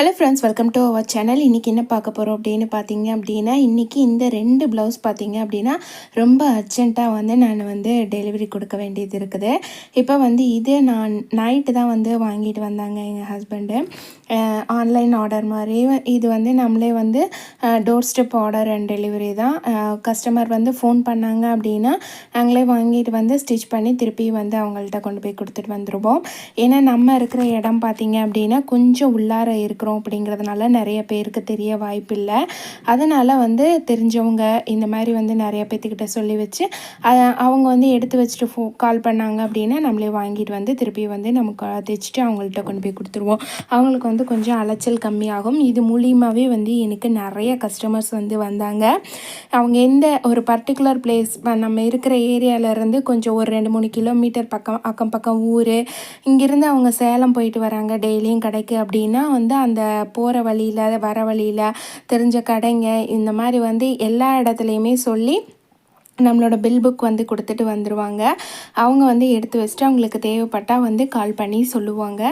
Hello friends welcome to our channel இன்றைக்கி என்ன பார்க்க போகிறோம் அப்படின்னு பார்த்தீங்க அப்படின்னா இன்றைக்கி இந்த ரெண்டு ப்ளவுஸ் பார்த்தீங்க அப்படின்னா ரொம்ப அர்ஜெண்ட்டாக வந்து நான் வந்து டெலிவரி கொடுக்க வேண்டியது இருக்குது. இப்போ வந்து இது நான் நைட்டு தான் வந்து வாங்கிட்டு வந்தாங்க எங்கள் ஹஸ்பண்டு ஆன்லைன் ஆர்டர் மாதிரி இது வந்து நம்மளே வந்து door step order and delivery தான். கஸ்டமர் வந்து ஃபோன் பண்ணாங்க அப்படின்னா நாங்களே வாங்கிட்டு வந்து ஸ்டிச் பண்ணி திருப்பி வந்து அவங்கள்ட்ட கொண்டு போய் கொடுத்துட்டு வந்துடுவோம் ஏன்னா நம்ம இருக்கிற இடம் பார்த்தீங்க அப்படின்னா கொஞ்சம் உள்ளார இருக்கிறோம். பண்ணுறோம் அப்படிங்கிறதுனால நிறைய பேருக்கு தெரிய வாய்ப்பில்லை. அதனால் வந்து தெரிஞ்சவங்க இந்த மாதிரி வந்து நிறைய பேர்த்துக்கிட்ட சொல்லி வச்சு அவங்க வந்து எடுத்து வச்சுட்டு ஃபோ கால் பண்ணாங்க அப்படின்னா நம்மளே வாங்கிட்டு வந்து திருப்பி வந்து நமக்கு தைச்சிட்டு அவங்கள்ட்ட கொண்டு போய் கொடுத்துருவோம். அவங்களுக்கு வந்து கொஞ்சம் அலைச்சல் கம்மியாகும். இது மூலியமாகவே வந்து எனக்கு நிறைய கஸ்டமர்ஸ் வந்து வந்தாங்க. அவங்க எந்த ஒரு பர்டிகுலர் பிளேஸ் நம்ம இருக்கிற ஏரியாவிலேருந்து கொஞ்சம் ஒரு ரெண்டு மூணு கிலோமீட்டர் பக்கம் அக்கம் பக்கம் ஊர் இங்கேருந்து அவங்க சேலம் போயிட்டு வராங்க டெய்லியும் கடைக்கு அப்படின்னா வந்து அந்த போகிற வழியில் வர வழியில் தெரிஞ்ச கடைங்க இந்த மாதிரி வந்து எல்லா இடத்துலையுமே சொல்லி நம்மளோட பில் புக் வந்து கொடுத்துட்டு வந்துடுவாங்க அவங்க வந்து எடுத்து வச்சுட்டு அவங்களுக்கு தேவைப்பட்டால் வந்து கால் பண்ணி சொல்லுவாங்க.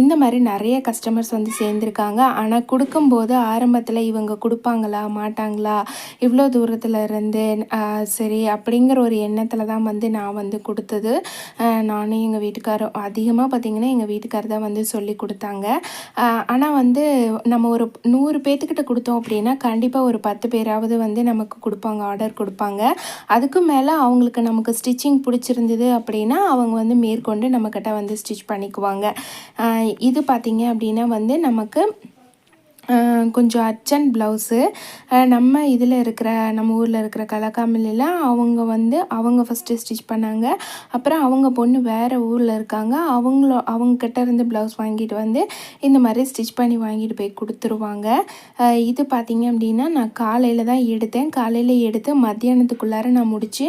இந்த மாதிரி நிறைய கஸ்டமர்ஸ் வந்து சேர்ந்துருக்காங்க. ஆனால் கொடுக்கும்போது ஆரம்பத்தில் இவங்க கொடுப்பாங்களா மாட்டாங்களா இவ்வளோ தூரத்தில் இருந்து சரி அப்படிங்கிற ஒரு எண்ணத்தில் தான் வந்து நான் வந்து கொடுத்தது. நானும் எங்கள் வீட்டுக்காரரும் அதிகமாக பார்த்திங்கன்னா எங்கள் வீட்டுக்காரர் தான் வந்து சொல்லி கொடுத்தாங்க. ஆனால் வந்து நம்ம ஒரு நூறு பேர்த்துக்கிட்ட கொடுத்தோம் அப்படின்னா கண்டிப்பாக ஒரு பத்து பேராவது வந்து நமக்கு கொடுப்பாங்க ஆர்டர் கொடுப்பாங்க. அதுக்கும் மேலே அவங்களுக்கு நமக்கு ஸ்டிச்சிங் பிடிச்சிருந்தது அப்படின்னா அவங்க வந்து மேற்கொண்டு நம்மக்கிட்ட வந்து ஸ்டிச் பண்ணிக்குவாங்க. இது பார்த்திங்க அப்படின்னா வந்து நமக்கு கொஞ்சம் அர்ஜென்ட் ப்ளவுஸு நம்ம இதில் இருக்கிற நம்ம ஊரில் இருக்கிற கலக்காமலில் அவங்க வந்து அவங்க ஃபஸ்ட்டு ஸ்டிச் பண்ணாங்க. அப்புறம் அவங்க பொண்ணு வேறு ஊரில் இருக்காங்க. அவங்களோ அவங்கக்கிட்ட இருந்து ப்ளவுஸ் வாங்கிட்டு வந்து இந்த மாதிரி ஸ்டிச் பண்ணி வாங்கிட்டு போய் கொடுத்துருவாங்க. இது பார்த்திங்க அப்படின்னா நான் காலையில் தான் எடுத்தேன். காலையில் எடுத்து மத்தியானத்துக்குள்ளார நான் முடித்து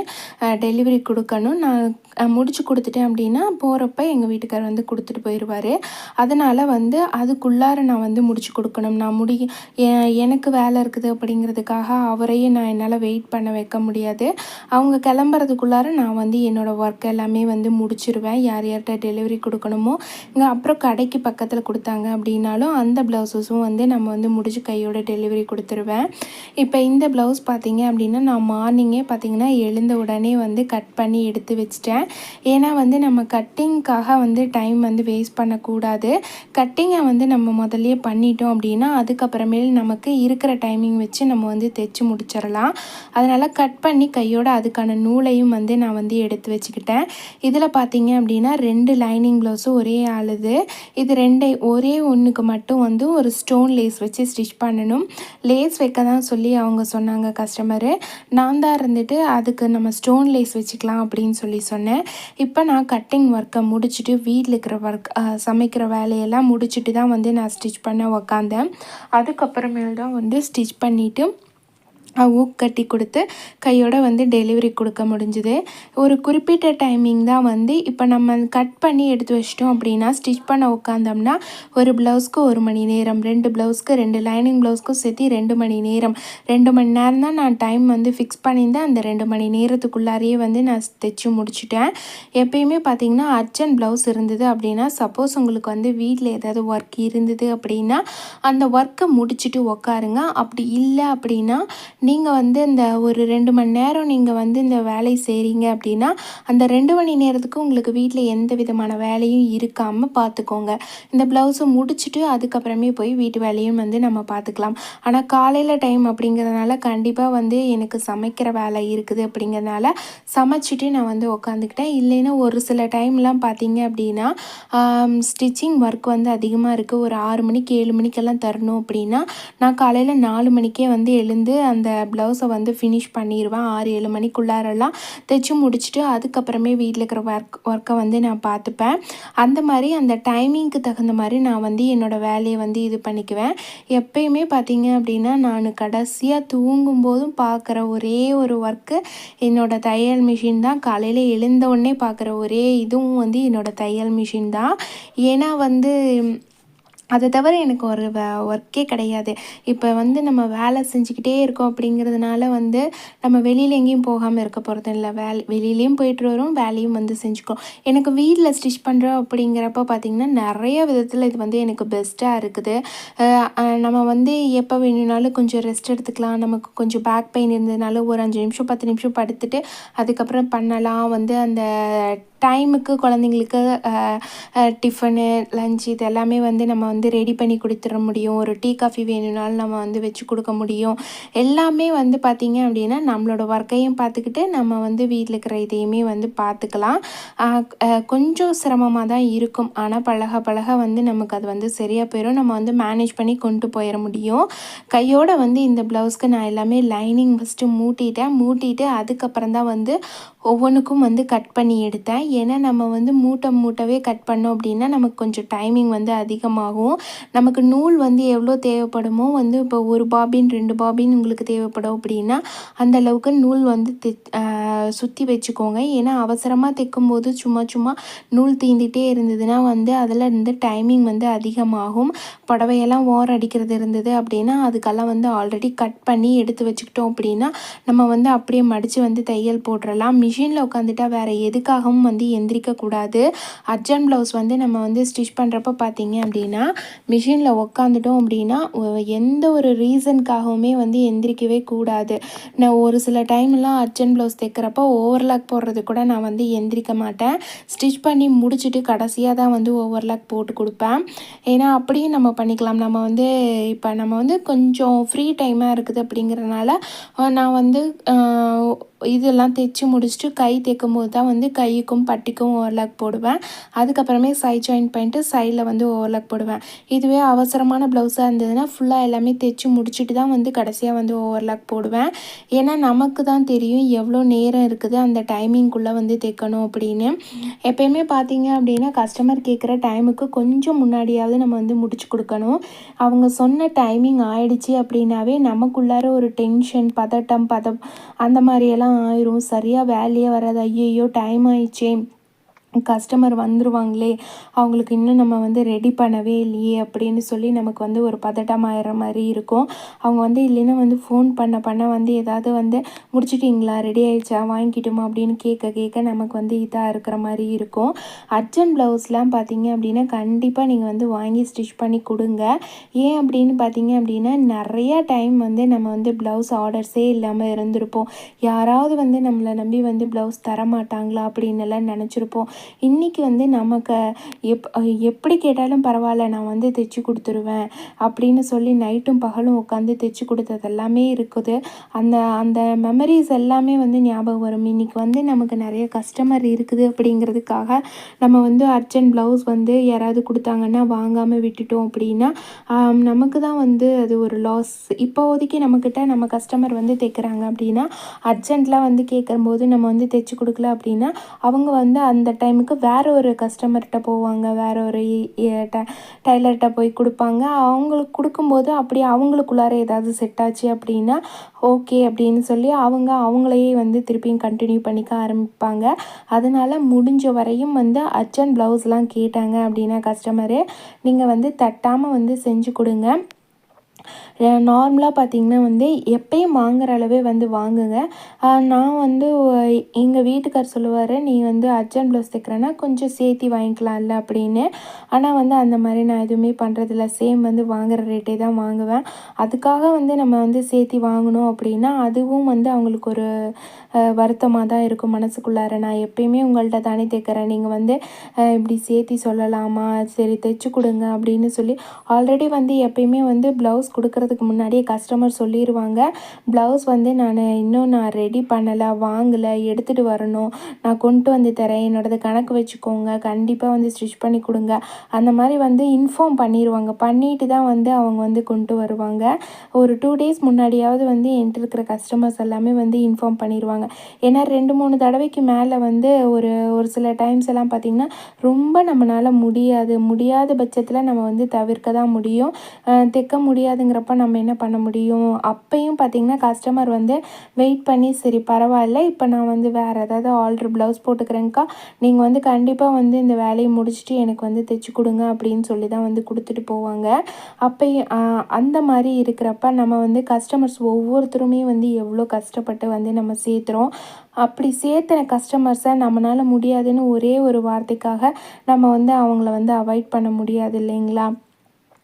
டெலிவரி கொடுக்கணும். நான் முடிச்சு கொடுத்துட்டேன் அப்படின்னா போகிறப்ப எங்கள் வீட்டுக்கார் வந்து கொடுத்துட்டு போயிடுவார் அதனால் வந்து அதுக்குள்ளார நான் வந்து முடிச்சு கொடுக்கணும். நான் நான் முடியும் எனக்கு வேலை இருக்குது அப்படிங்கிறதுக்காக அவரையும் நான் என்னால் வெயிட் பண்ண வைக்க முடியாது. அவங்க கிளம்புறதுக்குள்ளார நான் வந்து என்னோடய ஒர்க் எல்லாமே வந்து முடிச்சிருவேன். யார் யார்கிட்ட டெலிவரி கொடுக்கணுமோ. இங்கே அப்புறம் கடைக்கு பக்கத்தில் கொடுத்தாங்க அப்படின்னாலும் அந்த ப்ளவுஸஸும் வந்து நம்ம வந்து முடிச்சு கையோட டெலிவரி கொடுத்துருவேன். இப்போ இந்த ப்ளவுஸ் பார்த்தீங்க அப்படின்னா நான் மார்னிங்கே பார்த்தீங்கன்னா எழுந்த உடனே வந்து கட் பண்ணி எடுத்து வச்சிட்டேன். ஏன்னா வந்து நம்ம கட்டிங்க்காக வந்து டைம் வந்து வேஸ்ட் பண்ணக்கூடாது. கட்டிங்கை வந்து நம்ம முதல்லையே பண்ணிட்டோம் அப்படின்னா அதுக்கப்புறமேல் நமக்கு இருக்கிற டைமிங் வச்சு நம்ம வந்து தைச்சி முடிச்சிடலாம். அதனால் கட் பண்ணி கையோட அதுக்கான நூலையும் வந்து நான் வந்து எடுத்து வச்சுக்கிட்டேன். இதில் பார்த்தீங்க அப்படின்னா ரெண்டு லைனிங் ப்ளவுஸும் ஒரே ஆளுது. இது ரெண்டை ஒரே ஒன்றுக்கு மட்டும் வந்து ஒரு ஸ்டோன் லேஸ் வச்சு ஸ்டிச் பண்ணணும். லேஸ் வைக்க தான் சொல்லி அவங்க சொன்னாங்க கஸ்டமரு நான் தான் இருந்துட்டு அதுக்கு நம்ம ஸ்டோன் லேஸ் வச்சுக்கலாம் அப்படின்னு சொல்லி சொன்னேன். இப்போ நான் கட்டிங் ஒர்க்கை முடிச்சுட்டு வீட்டில் இருக்கிற ஒர்க் சமைக்கிற வேலையெல்லாம் முடிச்சுட்டு தான் வந்து நான் ஸ்டிச் பண்ண உக்காந்தேன். அதுக்கப்புறமேல் தான் வந்து ஸ்டிச் பண்ணிவிட்டு ஊக் கட்டி கொடுத்து கையோட வந்து டெலிவரி கொடுக்க முடிஞ்சுது. ஒரு குறிப்பிட்ட டைமிங் தான் வந்து இப்போ நம்ம கட் பண்ணி எடுத்து வச்சிட்டோம் அப்படின்னா ஸ்டிச் பண்ண உட்காந்தோம்னா ஒரு ப்ளவுஸ்க்கு ஒரு மணி நேரம் ரெண்டு ப்ளவுஸ்க்கு ரெண்டு லைனிங் ப்ளவுஸ்க்கும் சேர்த்து ரெண்டு மணி நேரம். ரெண்டு மணி நேரம் தான் நான் டைம் வந்து ஃபிக்ஸ் பண்ணியிருந்தேன். அந்த ரெண்டு மணி நேரத்துக்குள்ளாரையே வந்து நான் தைச்சி முடிச்சுட்டேன். எப்பயுமே பார்த்திங்கன்னா அர்ஜென்ட் ப்ளவுஸ் இருந்தது அப்படின்னா சப்போஸ் உங்களுக்கு வந்து வீட்டில் ஏதாவது ஒர்க் இருந்தது அப்படின்னா அந்த ஒர்க்கை முடிச்சுட்டு உக்காருங்க. அப்படி இல்லை அப்படின்னா நீங்கள் வந்து இந்த ஒரு ரெண்டு மணி நேரம் நீங்கள் வந்து இந்த வேலை செய்கிறீங்க அப்படின்னா அந்த ரெண்டு மணி நேரத்துக்கு உங்களுக்கு வீட்டில் எந்த விதமான வேலையும் இருக்காமல் பார்த்துக்கோங்க இந்த ப்ளவுஸை முடிச்சுட்டு அதுக்கப்புறமே போய் வீட்டு வேலையும் வந்து நம்ம பார்த்துக்கலாம் ஆனால் காலையில் டைம் அப்படிங்கிறதுனால கண்டிப்பாக வந்து எனக்கு சமைக்கிற வேலை இருக்குது அப்படிங்கிறதுனால சமைச்சிட்டு நான் வந்து உக்காந்துக்கிட்டேன். இல்லைன்னா ஒரு சில டைம்லாம் பார்த்தீங்க அப்படின்னா ஸ்டிச்சிங் ஒர்க் வந்து அதிகமாக இருக்குது ஒரு ஆறு மணிக்கு ஏழு மணிக்கெல்லாம் தரணும் அப்படின்னா நான் காலையில் நாலு மணிக்கே வந்து எழுந்து அந்த ப்ளவுஸை வந்து ஃபினிஷ் பண்ணிடுவேன் ஆறு ஏழு மணிக்குள்ளாரெல்லாம் தைச்சி முடிச்சுட்டு அதுக்கப்புறமே வீட்டில் இருக்கிற ஒர்க் ஒர்க்கை வந்து நான் பார்த்துப்பேன். அந்த மாதிரி அந்த டைமிங்க்கு தகுந்த மாதிரி நான் வந்து என்னோடய வேலையை வந்து இது பண்ணிக்குவேன். எப்பயுமே பார்த்தீங்க அப்படின்னா நான் கடைசியாக தூங்கும் போதும் பார்க்குற ஒரே ஒரு ஒர்க்கு என்னோடய தையல் மிஷின் தான். காலையில் எழுந்த உடனே பார்க்குற ஒரே இதுவும் வந்து என்னோடய தையல் மிஷின் தான். ஏன்னா வந்து அதை தவிர எனக்கு ஒரு வ ஒர்க்கே கிடையாது. இப்போ வந்து நம்ம வேலை செஞ்சுக்கிட்டே இருக்கோம் அப்படிங்கிறதுனால வந்து நம்ம வெளியில் எங்கேயும் போகாமல் இருக்க போகிறது இல்லை. வேலை வெளியிலையும் போயிட்டு வரும் வேலையும் வந்து செஞ்சுக்கோம். எனக்கு வீட்டில் ஸ்டிச் பண்ணுறோம் அப்படிங்கிறப்ப பார்த்திங்கன்னா நிறைய விதத்தில் இது வந்து எனக்கு பெஸ்ட்டாக இருக்குது. நம்ம வந்து எப்போ வேணும்னாலும் கொஞ்சம் ரெஸ்ட் எடுத்துக்கலாம். நமக்கு கொஞ்சம் பேக் பெயின் இருந்ததுனால ஒரு அஞ்சு நிமிஷம் பத்து நிமிஷம் படுத்துட்டு அதுக்கப்புறம் பண்ணலாம். வந்து அந்த டைமுக்கு குழந்தைங்களுக்கு டிஃபனு லஞ்ச் இது எல்லாமே வந்து நம்ம வந்து ரெடி பண்ணி கொடுத்துட முடியும். ஒரு டீ காஃபி வேணும்னாலும் நம்ம வந்து வச்சு கொடுக்க முடியும். எல்லாமே வந்து பார்த்திங்க அப்படின்னா நம்மளோட ஒர்க்கையும் பார்த்துக்கிட்டு நம்ம வந்து வீட்டில் இருக்கிற இதையுமே வந்து பார்த்துக்கலாம் கொஞ்சம் சிரமமாக தான் இருக்கும். ஆனால் பழக பழக வந்து நமக்கு அது வந்து சரியாக போயிடும் நம்ம வந்து மேனேஜ் பண்ணி கொண்டு போயிட முடியும். கையோடு வந்து இந்த ப்ளவுஸ்க்கு நான் எல்லாமே லைனிங் ஃபஸ்ட்டு மூட்டிட்டேன். மூட்டிட்டு அதுக்கப்புறம் தான் வந்து ஒவ்வொன்றுக்கும் வந்து கட் பண்ணி எடுத்தேன். ஏன்னா நம்ம வந்து மூட்டை மூட்டவே கட் பண்ணோம் அப்படின்னா நமக்கு கொஞ்சம் டைமிங் வந்து அதிகமாகும். நமக்கு நூல் வந்து எவ்வளோ தேவைப்படுமோ வந்து இப்போ ஒரு பாபின் ரெண்டு பாபின் உங்களுக்கு தேவைப்படும் அப்படின்னா அந்த அளவுக்கு நூல் வந்து தி சுற்றி வச்சுக்கோங்க. ஏன்னா அவசரமாக தைக்கும்போது சும்மா சும்மா நூல் தீந்திட்டே இருந்ததுன்னா வந்து அதில் இருந்து டைமிங் வந்து அதிகமாகும். புடவையெல்லாம் ஓரம் அடிக்கிறது இருந்தது அப்படின்னா அதுக்கெல்லாம் வந்து ஆல்ரெடி கட் பண்ணி எடுத்து வச்சுக்கிட்டோம் அப்படின்னா நம்ம வந்து அப்படியே மடித்து வந்து தையல் போட்டுடலாம் மிஷினில் உட்காந்துட்டா வேறு எதுக்காகவும் வந்து வந்து எந்திரிக்கக்கூடாது. அர்ஜென்ட் ப்ளவுஸ் வந்து நம்ம வந்து ஸ்டிச் பண்ணுறப்ப பார்த்தீங்க அப்படின்னா மிஷினில் உக்காந்துட்டோம் அப்படின்னா எந்த ஒரு ரீசனுக்காகவுமே வந்து எந்திரிக்கவே கூடாது. நான் ஒரு சில டைம்லாம் அர்ஜென்ட் ப்ளவுஸ் தைக்கிறப்போ ஓவர்லாக் போடுறது கூட நான் வந்து எந்திரிக்க மாட்டேன். ஸ்டிச் பண்ணி முடிச்சுட்டு கடைசியாக தான் வந்து ஓவர்லாக் போட்டு கொடுப்பேன். ஏன்னா அப்படியும் நம்ம பண்ணிக்கலாம். நம்ம வந்து இப்போ நம்ம வந்து கொஞ்சம் ஃப்ரீ டைமாக இருக்குது அப்படிங்கிறனால நான் வந்து இதெல்லாம் தைச்சி முடிச்சுட்டு கை தைக்கும் போது தான் வந்து கைக்கும் பட்டிக்கும் ஓவர்லாக் போடுவேன். அதுக்கப்புறமே சைட் ஜாயின் பண்ணிட்டு சைடில் வந்து ஓவர்லாக் போடுவேன். இதுவே அவசரமான ப்ளவுஸாக இருந்ததுன்னா ஃபுல்லாக எல்லாமே தைச்சி முடிச்சுட்டு தான் வந்து கடைசியாக வந்து ஓவர்லாக் போடுவேன். ஏன்னா நமக்கு தான் தெரியும் எவ்வளோ நேரம் இருக்குது அந்த டைமிங்குள்ளே வந்து தைக்கணும் அப்படின்னு. எப்பயுமே பார்த்தீங்க அப்படின்னா கஸ்டமர் கேட்குற டைமுக்கு கொஞ்சம் முன்னாடியாவது நம்ம வந்து முடிச்சு கொடுக்கணும். அவங்க சொன்ன டைமிங் ஆயிடுச்சு அப்படின்னாவே நமக்குள்ளார ஒரு டென்ஷன் பதட்டம் பதம் அந்த மாதிரியெல்லாம் ஆயிரும். சரியாக வேலையே வராது. ஐயையோ டைம் ஆயிடுச்சே. கஸ்டமர் வந்துருவாங்களே அவங்களுக்கு இன்னும் நம்ம வந்து ரெடி பண்ணவே இல்லையே அப்படின்னு சொல்லி நமக்கு வந்து ஒரு பதட்டமாகிற மாதிரி இருக்கும். அவங்க வந்து இல்லைன்னா வந்து ஃபோன் பண்ண பண்ண வந்து ஏதாவது வந்து முடிச்சிட்டிங்களா? ரெடி ஆகிடுச்சா வாங்கிக்கிட்டோமா? அப்படின்னு கேட்க கேட்க நமக்கு வந்து இதாக இருக்கிற மாதிரி இருக்கும். அர்ஜென்ட் ப்ளவுஸ்லாம் பார்த்தீங்க அப்படின்னா கண்டிப்பாக நீங்கள் வந்து வாங்கி ஸ்டிச் பண்ணி கொடுங்க. ஏன் அப்படின்னு பார்த்தீங்க அப்படின்னா நிறையா டைம் வந்து நம்ம வந்து ப்ளவுஸ் ஆர்டர்ஸே இல்லாமல் இருந்திருப்போம். யாராவது வந்து நம்மளை நம்பி வந்து ப்ளவுஸ் தர மாட்டாங்களா அப்படின்னு எல்லாம் நினச்சிருப்போம். இன்றைக்கி வந்து நமக்கு எப் எப்படி கேட்டாலும் பரவாயில்ல நான் வந்து தைச்சி கொடுத்துருவேன் அப்படின்னு சொல்லி நைட்டும் பகலும் உட்காந்து தைச்சி கொடுத்தது எல்லாமே இருக்குது. அந்த அந்த மெமரிஸ் எல்லாமே வந்து ஞாபகம் வரும். இன்றைக்கி வந்து நமக்கு நிறைய கஸ்டமர் இருக்குது அப்படிங்கிறதுக்காக நம்ம வந்து அர்ஜென்ட் ப்ளவுஸ் வந்து யாராவது கொடுத்தாங்கன்னா வாங்காமல் விட்டுட்டோம் அப்படின்னா நமக்கு தான் வந்து அது ஒரு லாஸ் இப்போதைக்கு நம்மக்கிட்ட நம்ம கஸ்டமர் வந்து தைக்கிறாங்க அப்படின்னா அர்ஜென்ட்லாம் வந்து கேட்கும்போது நம்ம வந்து தைச்சி கொடுக்கல அப்படின்னா அவங்க வந்து அந்த டைம் டைமுக்கு வேறு ஒரு கஸ்டமர்கிட்ட போவாங்க. வேறு ஒரு டைலர்கிட்ட போய் கொடுப்பாங்க. அவங்களுக்கு கொடுக்கும்போது அப்படி அவங்களுக்குள்ளார ஏதாவது செட் ஆச்சு அப்படின்னா ஓகே அப்படின்னு சொல்லி அவங்க அவங்களையே வந்து திருப்பியும் கண்டினியூ பண்ணிக்க ஆரம்பிப்பாங்க. அதனால் முடிஞ்ச வரையும் வந்து அச்சன் ப்ளவுஸ்லாம் கேட்டாங்க அப்படின்னா கஸ்டமரு நீங்கள் வந்து தட்டாமல் வந்து செஞ்சு கொடுங்க. நார்மலாக பார்த்திங்கன்னா வந்து எப்பயும் வாங்குகிற அளவே வந்து வாங்குங்க. நான் வந்து எங்கள் வீட்டுக்கார் சொல்லுவார் நீ வந்து அர்ஜென்ட் ப்ளவுஸ் தைக்கிறேன்னா கொஞ்சம் சேர்த்தி வாங்கிக்கலாம்ல அப்படின்னு. ஆனால் வந்து அந்த மாதிரி நான் எதுவுமே பண்ணுறதில்ல சேம் வந்து வாங்குகிற ரேட்டே தான் வாங்குவேன். அதுக்காக வந்து நம்ம வந்து சேர்த்தி வாங்கணும் அப்படின்னா அதுவும் வந்து அவங்களுக்கு ஒரு வருத்தமாக தான் இருக்கும் மனசுக்குள்ளார. நான் எப்பயுமே உங்கள்கிட்ட தானே தைக்கிறேன். நீங்கள் வந்து இப்படி சேர்த்தி சொல்லலாமா? சரி தைச்சி கொடுங்க அப்படின்னு சொல்லி. ஆல்ரெடி வந்து எப்பயுமே வந்து ப்ளவுஸ் கொடுக்கறதுக்கு முன்னாடியே கஸ்டமர் சொல்லிடுவாங்க ப்ளவுஸ் வந்து நான் இன்னும் நான் ரெடி பண்ணலை வாங்கலை எடுத்துகிட்டு வரணும். நான் கொண்டு வந்து தரேன். என்னோடது கணக்கு வச்சுக்கோங்க. கண்டிப்பாக வந்து ஸ்டிச் பண்ணி கொடுங்க. அந்த மாதிரி வந்து இன்ஃபார்ம் பண்ணிடுவாங்க பண்ணிட்டு தான் வந்து அவங்க வந்து கொண்டு வருவாங்க. ஒரு டூ டேஸ் முன்னாடியாவது வந்து என்கிட்ட இருக்கிற கஸ்டமர்ஸ் எல்லாமே வந்து இன்ஃபார்ம் பண்ணிடுவாங்க ஏன்னா ரெண்டு மூணு தடவைக்கு மேலே வந்து ஒரு ஒரு சில டைம்ஸ் எல்லாம் பார்த்திங்கன்னா ரொம்ப நம்மளால் முடியாது. முடியாத பட்சத்தில் நம்ம வந்து தவிர்க்க தான் முடியும். தைக்க முடியாத முடியாதுங்கிறப்ப நம்ம என்ன பண்ண முடியும்? அப்பையும் பார்த்திங்கன்னா கஸ்டமர் வந்து வெயிட் பண்ணி சரி பரவாயில்ல. இப்போ நான் வந்து வேறு ஏதாவது ஆல்ட்ரு ப்ளவுஸ் போட்டுக்கிறேங்க்கா நீங்கள் வந்து கண்டிப்பாக வந்து இந்த வேலையை முடிச்சுட்டு எனக்கு வந்து தைச்சி கொடுங்க அப்படின்னு சொல்லி தான் வந்து கொடுத்துட்டு போவாங்க. அப்பையும் அந்த மாதிரி இருக்கிறப்ப நம்ம வந்து கஸ்டமர்ஸ் ஒவ்வொருத்தருமே வந்து எவ்வளோ கஷ்டப்பட்டு வந்து நம்ம சேர்த்துறோம். அப்படி சேர்த்துன கஸ்டமர்ஸை நம்மளால் முடியாதுன்னு ஒரே ஒரு வார்த்தைக்காக நம்ம வந்து அவங்கள வந்து அவாய்ட் பண்ண முடியாது இல்லைங்களா?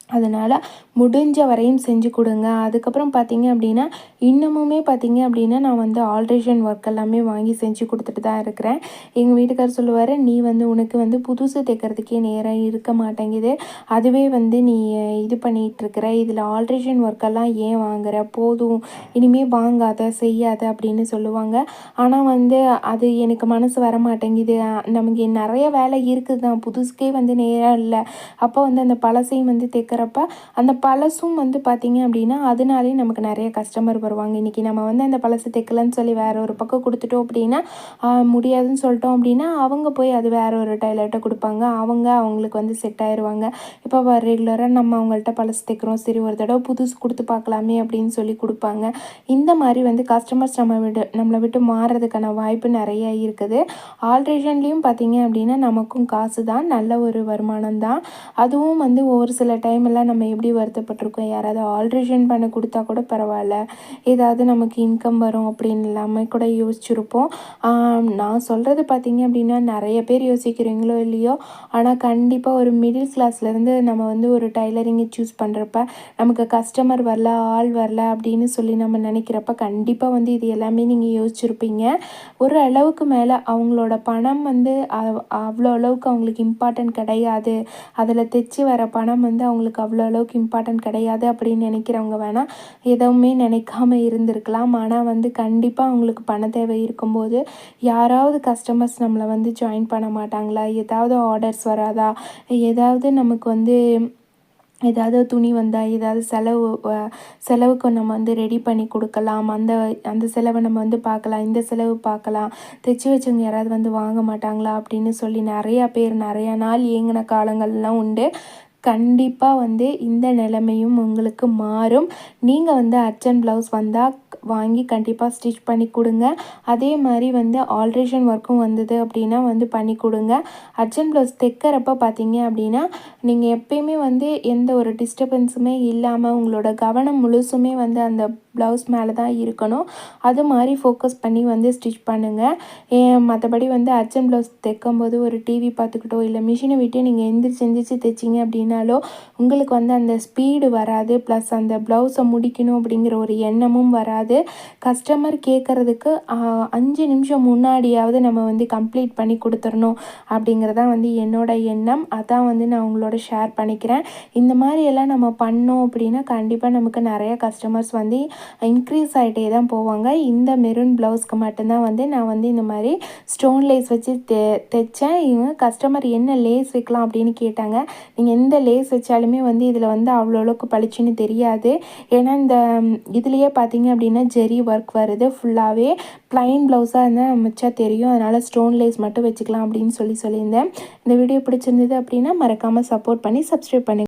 அதனால் முடிஞ்ச வரையும் செஞ்சு கொடுங்க. அதுக்கப்புறம் பார்த்தீங்க அப்படின்னா இன்னமுமே பார்த்தீங்க அப்படின்னா நான் வந்து ஆல்ட்ரேஷன் ஒர்க் எல்லாமே வாங்கி செஞ்சு கொடுத்துட்டு தான் இருக்கிறேன். எங்கள் வீட்டுக்கார் சொல்லுவார் நீ வந்து உனக்கு வந்து புதுசு தைக்கிறதுக்கே நேரம் இருக்க மாட்டேங்குது. அதுவே வந்து நீ இது பண்ணிகிட்ருக்கிற இதில் ஆல்ட்ரேஷன் ஒர்க்கெல்லாம் ஏன் வாங்குற? போதும். இனிமேல் வாங்காத செய்யாத அப்படின்னு சொல்லுவாங்க. ஆனால் வந்து அது எனக்கு மனசு வர மாட்டேங்குது. நமக்கு நிறைய வேலை இருக்குது தான் புதுசுக்கே வந்து நேரம் இல்லை. அப்போ வந்து அந்த பழசையும் வந்து தைக்க இருக்கிறப்ப அந்த பழசும் வந்து பார்த்திங்க அப்படின்னா அதனாலே நமக்கு நிறைய கஸ்டமர் வருவாங்க. இன்றைக்கி நம்ம வந்து அந்த பழசு தைக்கலன்னு சொல்லி வேறு ஒரு பக்கம் கொடுத்துட்டோம் அப்படின்னா முடியாதுன்னு சொல்லிட்டோம் அப்படின்னா அவங்க போய் அது வேறு ஒரு டைலர்கிட்ட கொடுப்பாங்க. அவங்க அவங்களுக்கு வந்து செட் ஆயிடுவாங்க இப்போ ரெகுலராக நம்ம அவங்கள்ட்ட பழசு தைக்கிறோம். சரி ஒரு தடவை புதுசு கொடுத்து பார்க்கலாமே அப்படின்னு சொல்லி கொடுப்பாங்க. இந்த மாதிரி வந்து கஸ்டமர்ஸ் நம்ம விட்டு நம்மளை விட்டு மாறுறதுக்கான வாய்ப்பு நிறைய இருக்குது. ஆல்ட்ரேஷன்லேயும் பார்த்திங்க அப்படின்னா நமக்கும் காசு தான் நல்ல ஒரு வருமானம் தான் அதுவும் வந்து ஒரு சில டைம் டைமெல்லாம் நம்ம எப்படி வருத்தப்பட்டிருக்கோம்? யாராவது ஆல்ட்ரேஷன் பண்ண கொடுத்தா கூட பரவாயில்ல. ஏதாவது நமக்கு இன்கம் வரும் அப்படின்னு எல்லாமே கூட யோசிச்சுருப்போம். நான் சொல்கிறது பார்த்திங்க அப்படின்னா நிறைய பேர் யோசிக்கிறீங்களோ இல்லையோ? ஆனால் கண்டிப்பாக ஒரு மிடில் கிளாஸ்லேருந்து நம்ம வந்து ஒரு டைலரிங்கை சூஸ் பண்ணுறப்ப நமக்கு கஸ்டமர் வரல ஆள் வரல அப்படின்னு சொல்லி நம்ம நினைக்கிறப்ப கண்டிப்பாக வந்து இது எல்லாமே நீங்கள் யோசிச்சுருப்பீங்க. ஒரு அளவுக்கு மேலே அவங்களோட பணம் வந்து அவ்வளோ அளவுக்கு அவங்களுக்கு இம்பார்ட்டன்ட் கிடையாது. அதில் தைச்சி வர பணம் வந்து அவங்களுக்கு அவ்வளோ அளவுக்கு இம்பார்ட்டன்ட் கிடையாது அப்படின்னு நினைக்கிறவங்க வேணால் எதுவுமே நினைக்காம இருந்திருக்கலாம். ஆனால் வந்து கண்டிப்பாக அவங்களுக்கு பண தேவை இருக்கும்போது யாராவது கஸ்டமர்ஸ் நம்மளை வந்து ஜாயின் பண்ண மாட்டாங்களா? ஏதாவது ஆர்டர்ஸ் வராதா? ஏதாவது நமக்கு வந்து ஏதாவது துணி வந்தால் ஏதாவது செலவு செலவுக்கு நம்ம வந்து ரெடி பண்ணி கொடுக்கலாம். அந்த அந்த செலவை நம்ம வந்து பார்க்கலாம். இந்த செலவு பார்க்கலாம். தைச்சி வச்சவங்க யாராவது வந்து வாங்க மாட்டாங்களா? அப்படின்னு சொல்லி நிறையா பேர் நிறையா நாள் இயங்கின காலங்கள்லாம் உண்டு. கண்டிப்பாக வந்து இந்த நிலைமையும் உங்களுக்கு மாறும். நீங்கள் வந்து அர்ச்சன் ப்ளவுஸ் வந்தால் வாங்கி கண்டிப்பாக ஸ்டிச் பண்ணி கொடுங்க. அதே மாதிரி வந்து ஆல்ட்ரேஷன் ஒர்க்கும் வந்தது அப்படின்னா வந்து பண்ணி கொடுங்க. அர்ஜென்ட் ப்ளவுஸ் தைக்கிறப்ப பார்த்தீங்க அப்படின்னா நீங்கள் எப்பயுமே வந்து எந்த ஒரு டிஸ்டர்பன்ஸுமே இல்லாமல் உங்களோட கவனம் முழுசுமே வந்து அந்த ப்ளவுஸ் மேலே தான் இருக்கணும். அது மாதிரி ஃபோக்கஸ் பண்ணி வந்து ஸ்டிச் பண்ணுங்கள் மற்றபடி வந்து அர்ஜென்ட் ப்ளவுஸ் தைக்கும்போது ஒரு டிவி பார்த்துக்கிட்டோ இல்லை மிஷினை விட்டு நீங்கள் எந்திரிச்சு எந்திரிச்சு தைச்சிங்க அப்படின்னாலோ உங்களுக்கு வந்து அந்த ஸ்பீடு வராது. ப்ளஸ் அந்த ப்ளவுஸை முடிக்கணும் அப்படிங்கிற ஒரு எண்ணமும் வராது. கஸ்டமர் கேட்குறதுக்கு அஞ்சு நிமிஷம் முன்னாடியாவது நம்ம வந்து கம்ப்ளீட் பண்ணி கொடுத்துடணும் அப்படிங்கிறதான் வந்து என்னோட எண்ணம். அதான் வந்து நான் உங்களோட ஷேர் பண்ணிக்கிறேன். இந்த மாதிரி எல்லாம் நம்ம பண்ணோம் அப்படின்னா கண்டிப்பாக நமக்கு நிறைய கஸ்டமர்ஸ் வந்து இன்க்ரீஸ் ஆகிட்டே தான் போவாங்க. இந்த மெரூன் ப்ளவுஸ்க்கு மட்டும்தான் வந்து நான் வந்து இந்த மாதிரி ஸ்டோன் லேஸ் வச்சு தெ தைச்சேன். இவங்க கஸ்டமர் என்ன லேஸ் வைக்கலாம் அப்படின்னு கேட்டாங்க. நீங்கள் எந்த லேஸ் வச்சாலுமே வந்து இதில் வந்து அவ்வளோ அளவுக்கு பளிச்சுன்னு தெரியாது. ஏன்னா இந்த இதுலேயே பார்த்தீங்க அப்படின்னா ஜெரி ஒர்க் வருது. ஃபுல்லாகவே ப்ளைன் ப்ளவுஸாக இருந்தால் மிச்சா தெரியும். அதனால் ஸ்டோன் லேஸ் மட்டும் வச்சுக்கலாம் அப்படின்னு சொல்லி சொல்லியிருந்தேன். இந்த வீடியோ பிடிச்சிருந்தது அப்படின்னா மறக்காமல் சப்போர்ட் பண்ணி சப்ஸ்கிரைப் பண்ணி